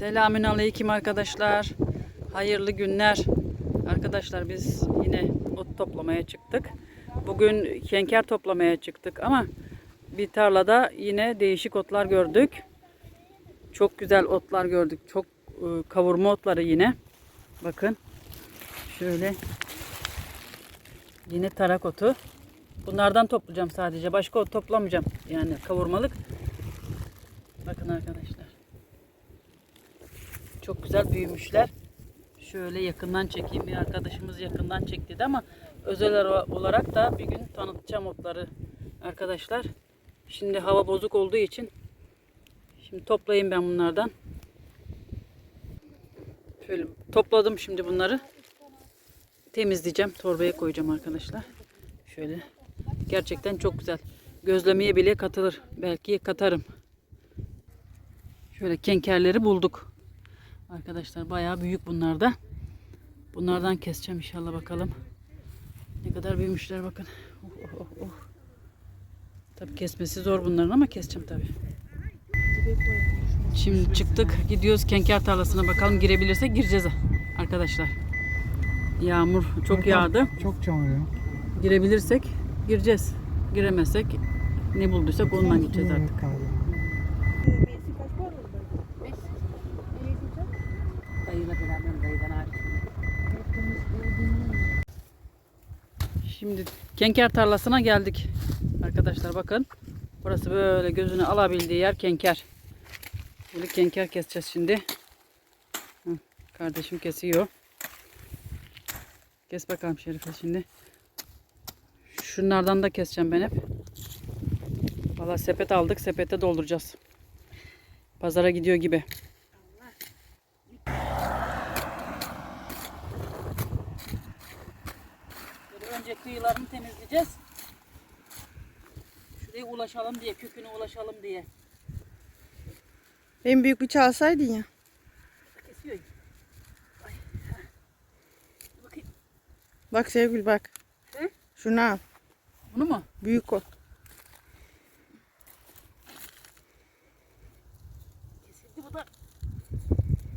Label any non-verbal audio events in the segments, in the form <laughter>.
Selamün aleyküm arkadaşlar. Hayırlı günler. Arkadaşlar biz yine ot toplamaya çıktık. Bugün kenker toplamaya çıktık ama bir tarlada yine değişik otlar gördük. Çok güzel otlar gördük. Çok e, kavurma otları yine. Bakın. Şöyle. Yine tarak otu. Bunlardan toplayacağım sadece. Başka ot toplamayacağım. Yani kavurmalık. Bakın arkadaşlar. Çok güzel büyümüşler. Şöyle yakından çekeyim. Bir arkadaşımız yakından çek dedi ama özel olarak da bir gün tanıtacağım otları arkadaşlar. Şimdi hava bozuk olduğu için şimdi toplayayım ben bunlardan. Şöyle topladım şimdi bunları. Temizleyeceğim. Torbaya koyacağım arkadaşlar. Şöyle. Gerçekten çok güzel. Gözlemeye bile katılır. Belki katarım. Şöyle kenkerleri bulduk. Arkadaşlar bayağı büyük bunlar da. Bunlardan keseceğim inşallah bakalım. Ne kadar büyümüşler bakın. Oh, oh, oh, oh. Tabii kesmesi zor bunların ama keseceğim tabii. Şimdi çıktık. Gidiyoruz kenker tarlasına bakalım girebilirsek gireceğiz arkadaşlar. Yağmur çok yağdı. Çok çamur ya. Girebilirsek gireceğiz. Giremezsek ne bulduysak ondan gideceğiz artık. Dayıyla kenker tarlasına geldik. Arkadaşlar bakın. Burası böyle gözünü alabildiği yer kenker. Böyle kenker keseceğiz şimdi. Hı, Kardeşim kesiyor. Kes bakalım Şerife şimdi. Şunlardan da keseceğim ben hep. Valla sepet aldık. Sepete dolduracağız. Pazara gidiyor gibi. Önce kıyılarını temizleyeceğiz. Şuraya ulaşalım diye, köküne ulaşalım diye. En büyük bıçağı alsaydın ya. Kesiyor. Ay. Bakayım. Bak Sevgül bak. He? Şunu al. Bunu mu? Büyük o. Kesildi bu da.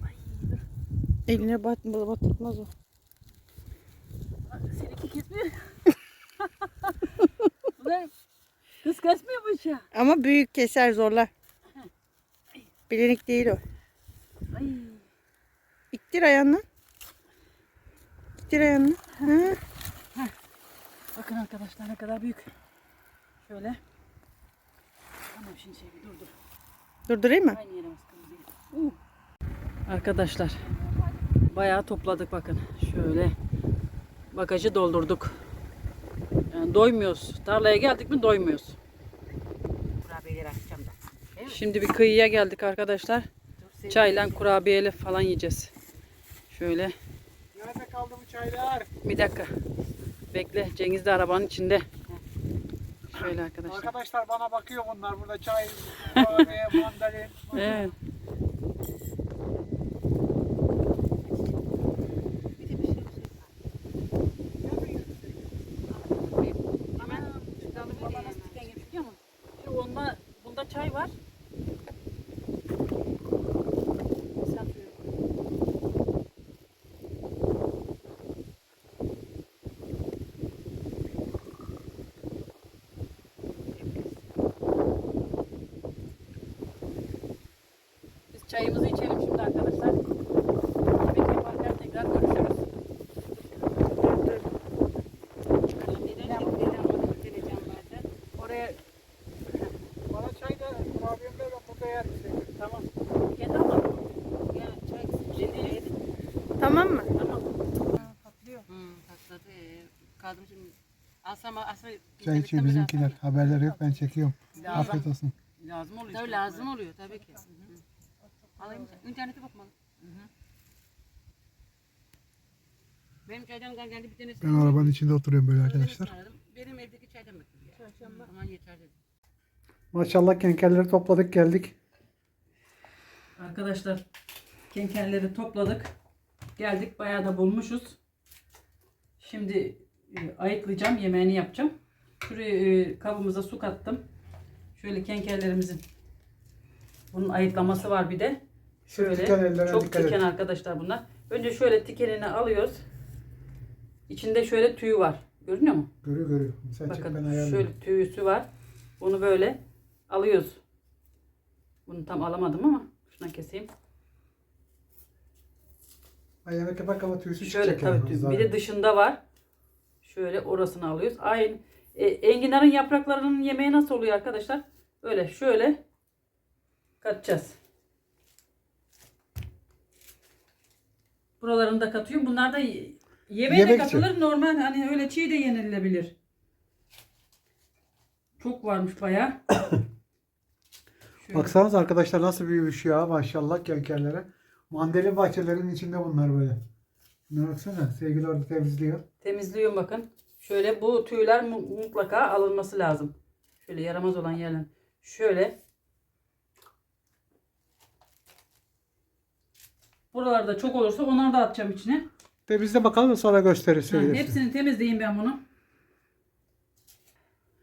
Ay dur. Eline bat, batırmaz o. Kesmiyor. <laughs> Kız kesmiyor bu işi. Ama büyük keser zorlar. Bilenik değil o. Ay. İttir ayağını. İttir ayağını. Ha. Bakın arkadaşlar ne kadar büyük. Şöyle. Tamam şimdi şey dur dur. Durdurayım mı? Aynı yere baskın. Uh. Arkadaşlar bayağı topladık bakın. Şöyle bagajı doldurduk. Yani doymuyoruz. Tarlaya geldik mi doymuyoruz. Kurabiyeleri açacağım da. Şimdi bir kıyıya geldik arkadaşlar. Çayla kurabiyeli falan yiyeceğiz. Şöyle Nerede kaldı bu çaylar? bir dakika. Bekle Cengiz de arabanın içinde. Şöyle arkadaşlar. Arkadaşlar bana bakıyor bunlar burada çay, kahve, mandalin. Evet. Şimdi onda, bunda çay var. Biz çayımızı içelim şimdi arkadaşlar. Yemek yaparken tekrar görüşürüz. Bana çay da kurabiyem de ben burada yer tamam. Kendi alalım. Tamam mı? Tamam. Hmm, patladı. Kaldım şimdi. Alsam aslında Çay içiyor bizimkiler. Haberleri yok ben çekiyorum. Lazım, Afiyet olsun. lazım oluyor. Tabii lazım oluyor tabii ki. Hı hı. Alayım. İnternete bakmalı. Benim çaydan geldi bir tanesi. Ben arabanın içinde oturuyorum böyle arkadaşlar. Evdeki çaydan. Çarşamba. Aman yeter dedim. Maşallah kenkerleri topladık geldik. Arkadaşlar kenkerleri topladık. Geldik bayağı da bulmuşuz. Şimdi e, ayıklayacağım. Yemeğini yapacağım. Şuraya e, kabımıza su kattım. Şöyle kenkerlerimizin bunun ayıklaması var bir de. Şöyle çok et. arkadaşlar bunlar. Önce şöyle dikenini alıyoruz. İçinde şöyle tüyü var. Görünüyor mu? Görüyor görüyor. Sen çek ben Bakın ayarlayayım. şöyle tüyüsü var. Bunu böyle alıyoruz. Bunu tam alamadım ama şuna keseyim. Ay yemek yaparken ama tüysü Şöyle tabii tüy. Bir de dışında var. Şöyle orasını alıyoruz. Aynı e, enginarın yapraklarının yemeği nasıl oluyor arkadaşlar? Öyle şöyle katacağız. Buralarını da katıyorum. Bunlar da yemeğe Yemek de için. katılır. Normal hani öyle çiğ de yenilebilir. Çok varmış bayağı. <coughs> Şöyle. Baksanıza arkadaşlar nasıl büyümüş ya maşallah kenkerlere. Mandalina bahçelerinin içinde bunlar böyle. Şuna baksana sevgili orada temizliyor. Temizliyorum bakın. Şöyle bu tüyler mu- mutlaka alınması lazım. Şöyle yaramaz olan yerler. Şöyle. Buralarda çok olursa onları da atacağım içine. Temizle bakalım da sonra gösterir Ha, söylesin. hepsini temizleyeyim ben bunu.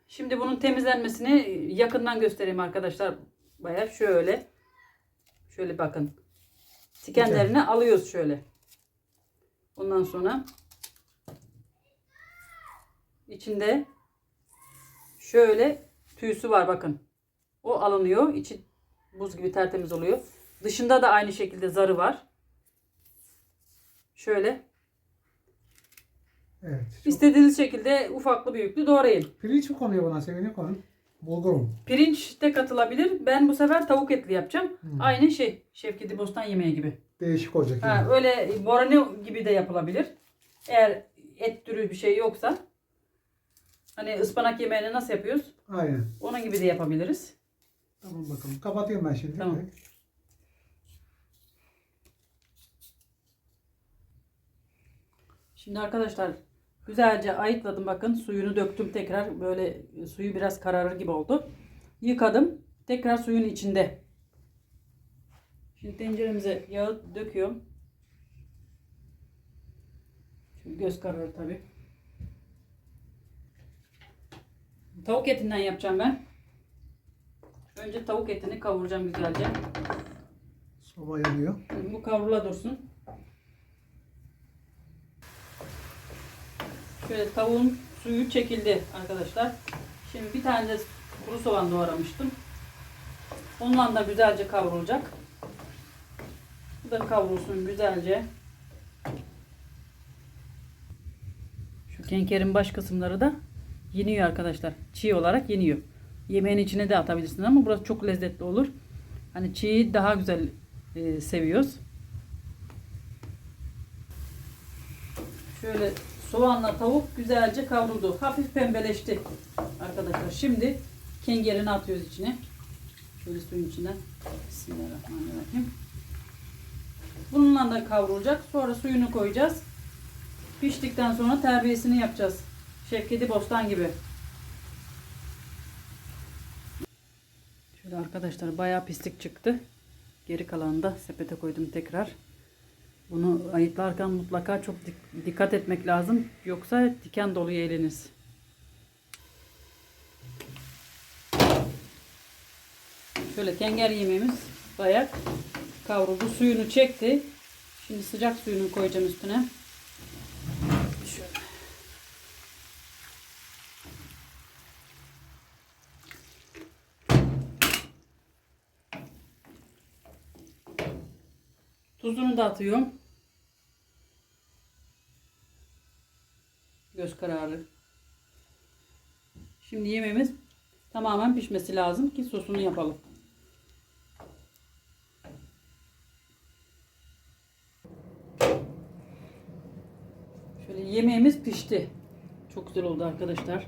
Şimdi bunun temizlenmesini yakından göstereyim arkadaşlar. Baya şöyle. Şöyle bakın. Tikenlerini alıyoruz şöyle. Ondan sonra içinde şöyle tüysü var bakın. O alınıyor. İçi buz gibi tertemiz oluyor. Dışında da aynı şekilde zarı var. Şöyle Evet. İstediğiniz şekilde ufaklı büyüklü doğrayın. Pirinç mi konuyor buna sevgili konu? Bulgur mu? Pirinç de katılabilir. Ben bu sefer tavuk etli yapacağım. Hmm. Aynı şey. Şevketi Bostan yemeği gibi. Değişik olacak Ha, yani. öyle borani gibi de yapılabilir. Eğer et türü bir şey yoksa. Hani ıspanak yemeğini nasıl yapıyoruz? Aynen. Onun gibi de yapabiliriz. Tamam bakalım. Kapatayım ben şimdi. Tamam. Şimdi arkadaşlar güzelce ayıkladım bakın suyunu döktüm tekrar böyle suyu biraz kararır gibi oldu. Yıkadım tekrar suyun içinde. Şimdi tenceremize yağı döküyorum. Şimdi göz kararı tabi. Tavuk etinden yapacağım ben. Önce tavuk etini kavuracağım güzelce. Soba yanıyor. Bu kavrula dursun. Şöyle tavuğun suyu çekildi arkadaşlar. Şimdi bir tane de kuru soğan doğramıştım. Ondan da güzelce kavrulacak. Bu da kavrulsun güzelce. Şu kenkerin baş kısımları da yeniyor arkadaşlar. Çiğ olarak yeniyor. Yemeğin içine de atabilirsiniz ama burası çok lezzetli olur. Hani çiğ daha güzel e, seviyoruz. Şöyle soğanla tavuk güzelce kavruldu. Hafif pembeleşti arkadaşlar. Şimdi kengerini atıyoruz içine. Şöyle suyun içinden. Bismillahirrahmanirrahim. Bununla da kavrulacak. Sonra suyunu koyacağız. Piştikten sonra terbiyesini yapacağız. Şevketi Bostan gibi. Şöyle arkadaşlar bayağı pislik çıktı. Geri kalanını da sepete koydum tekrar. Bunu ayıklarken mutlaka çok dik- dikkat etmek lazım. Yoksa diken doluyor eliniz. Şöyle tenger yemeğimiz bayağı kavruldu. Suyunu çekti. Şimdi sıcak suyunu koyacağım üstüne. Tuzunu da atıyorum. Göz kararı. Şimdi yemeğimiz tamamen pişmesi lazım ki sosunu yapalım. Şöyle yemeğimiz pişti. Çok güzel oldu arkadaşlar.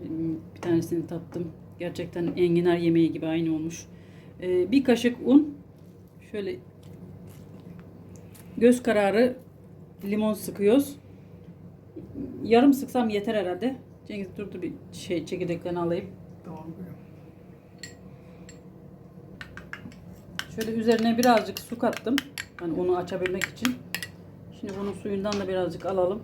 Benim Bir tanesini tattım. Gerçekten enginar yemeği gibi aynı olmuş. Ee, bir kaşık un. Şöyle göz kararı limon sıkıyoruz. Yarım sıksam yeter herhalde. Cengiz dur dur bir şey çekirdeklerini alayım. Tamam. Şöyle üzerine birazcık su kattım. Hani onu açabilmek için. Şimdi bunun suyundan da birazcık alalım.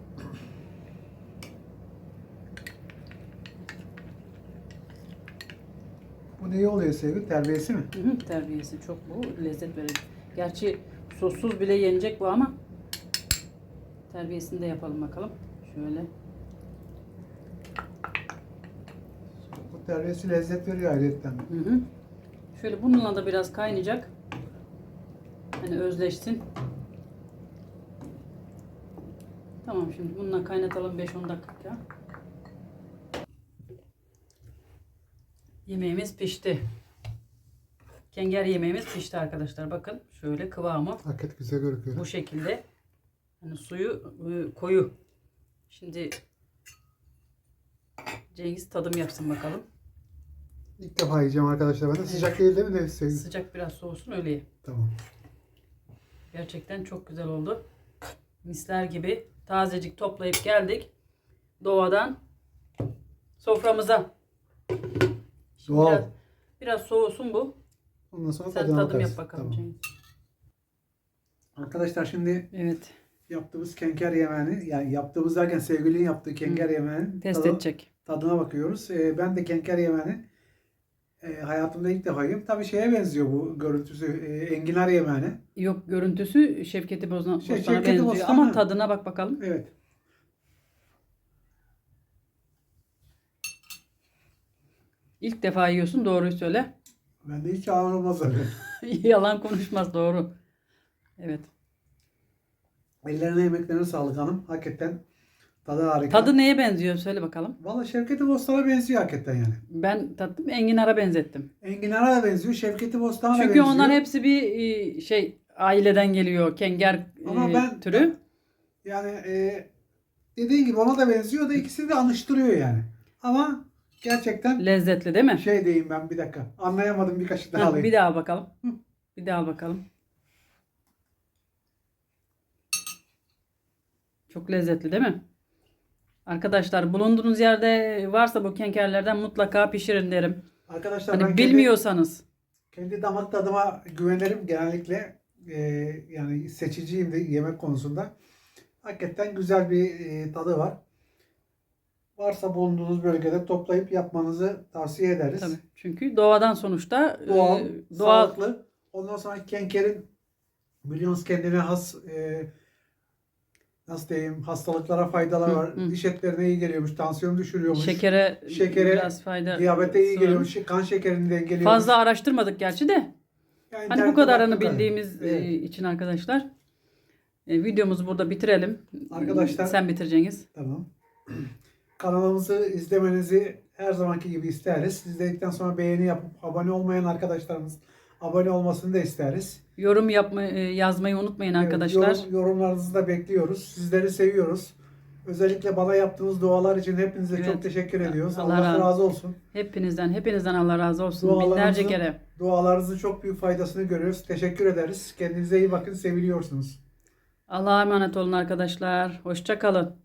Bu ne oluyor sevgili? Terbiyesi mi? Hı hı, terbiyesi çok bu lezzet verir. Gerçi sossuz bile yenecek bu ama terbiyesini de yapalım bakalım. Şöyle. Bu terbiyesi lezzet veriyor ayrıyetten. Hı hı. Şöyle bununla da biraz kaynayacak. Hani özleşsin. Tamam şimdi bununla kaynatalım 5-10 dakika. Yemeğimiz pişti. Kenger yemeğimiz pişti arkadaşlar. Bakın şöyle kıvamı Paket güzel görünüyor. bu şekilde. Hani suyu e, koyu. Şimdi Cengiz tadım yapsın bakalım. İlk defa yiyeceğim arkadaşlar. Ben de sıcak değil değil mi Deniz sevgili? Sıcak biraz soğusun öyle ye. Tamam. Gerçekten çok güzel oldu. Misler gibi tazecik toplayıp geldik. Doğadan soframıza. Şimdi Doğal. Biraz, biraz soğusun bu. Ondan sonra Sen tadına tadım bakarız. yap bakalım Tamam. Cengiz. Arkadaşlar şimdi Evet. Yaptığımız kenker yemeğini yani yaptığımız derken sevgilinin yaptığı kenker yemeğinin Test tadı- edecek. tadına bakıyoruz. Ee, ben de kenker yemeğini e, hayatımda ilk defa yiyorum. Tabii şeye benziyor bu görüntüsü. e, enginar yemeğine. Yok görüntüsü Şevketi Bozan, Şey, Bostan'a Şevketi benziyor Bostan, ama ha. tadına bak bakalım. Evet. İlk defa yiyorsun doğruyu söyle. Ben de hiç ağır olmaz öyle. <laughs> Yalan konuşmaz doğru. Evet. Ellerine yemeklerine sağlık hanım. Hakikaten tadı harika. Tadı neye benziyor söyle bakalım. Valla Şevketi Bostan'a benziyor hakikaten yani. Ben tattım enginara benzettim. Enginar'a da benziyor. Şevketi Bostan'a Çünkü benziyor. onlar hepsi bir e, şey aileden geliyor. Kenger Ama e, ben- türü. Yani e, dediğin gibi ona da benziyor da ikisini de anıştırıyor yani. Ama gerçekten Lezzetli değil mi? şey diyeyim ben bir dakika. Anlayamadım bir kaşık daha alayım. bir daha bakalım. Bir daha bakalım. Çok lezzetli değil mi? Arkadaşlar bulunduğunuz yerde varsa bu kenkerlerden mutlaka pişirin derim. Arkadaşlar Hani ben kendi- bilmiyorsanız. Kendi damak tadıma güvenirim genellikle. e, yani seçiciyim de yemek konusunda. Hakikaten güzel bir e, tadı var. Varsa bulunduğunuz bölgede toplayıp yapmanızı tavsiye ederiz. Tabii. Çünkü doğadan sonuçta e, Doğal, doğal sağlıklı. Ondan sonra kenkerin biliyorsunuz kendine has e, nasıl diyeyim hastalıklara faydalar Hı, var. hı. Diş etlerine iyi geliyormuş, tansiyon düşürüyormuş. şekere, Şekere, biraz fayda. Diyabete iyi geliyormuş, kan şekerini dengeliyormuş. Fazla araştırmadık gerçi de. Yani Hani bu kadarını bildiğimiz e, Evet. için arkadaşlar. E, videomuzu burada bitirelim. Arkadaşlar- Sen bitir Cengiz. Tamam. <clears throat> Kanalımızı izlemenizi her zamanki gibi isteriz. İzledikten sonra beğeni yapıp abone olmayan arkadaşlarımız abone olmasını da isteriz. Yorum yapma, e, yazmayı unutmayın Evet, arkadaşlar. yorum- yorumlarınızı da bekliyoruz. Sizleri seviyoruz. Özellikle bana yaptığınız dualar için hepinize Evet. çok teşekkür ediyoruz. Allah Allah, razı- razı olsun. Hepinizden, hepinizden Allah razı olsun. Binlerce kere. Dualarınızın çok büyük faydasını görüyoruz. Teşekkür ederiz. Kendinize iyi bakın. Seviliyorsunuz. Allah'a emanet olun arkadaşlar. Hoşça kalın.